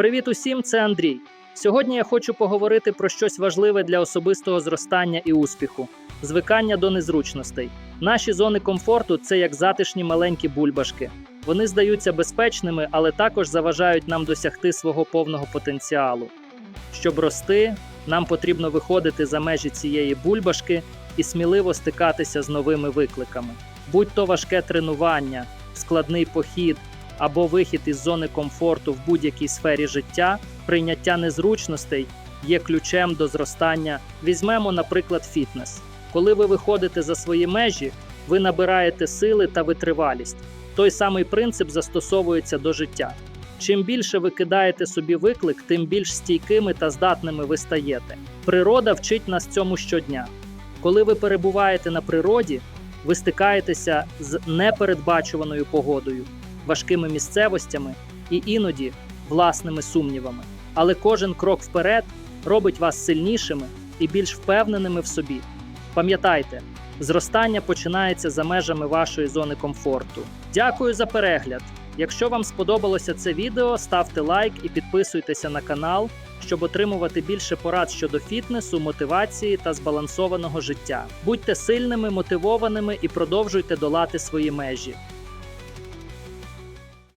Привіт усім, це Андрій. Сьогодні я хочу поговорити про щось важливе для особистого зростання і успіху звикання до незручностей. Наші зони комфорту це як затишні маленькі бульбашки. Вони здаються безпечними, але також заважають нам досягти свого повного потенціалу. Щоб рости, нам потрібно виходити за межі цієї бульбашки і сміливо стикатися з новими викликами. Будь то важке тренування, складний похід або вихід із зони комфорту в будь-якій сфері життя, прийняття незручностей є ключем до зростання. Візьмемо, наприклад, фітнес. Коли ви виходите за свої межі, ви набираєте сили та витривалість. Той самий принцип застосовується до життя. Чим більше ви кидаєте собі виклик, тим більш стійкими та здатними ви стаєте. Природа вчить нас цьому щодня. Коли ви перебуваєте на природі, ви стикаєтеся з непередбачуваною погодою, важкими місцевостями і іноді власними сумнівами. Але кожен крок вперед робить вас сильнішими і більш впевненими в собі. Пам'ятайте, зростання починається за межами вашої зони комфорту. Дякую за перегляд! Якщо вам сподобалося це відео, ставте лайк і підписуйтеся на канал, щоб отримувати більше порад щодо фітнесу, мотивації та збалансованого життя. Будьте сильними, мотивованими і продовжуйте долати свої межі.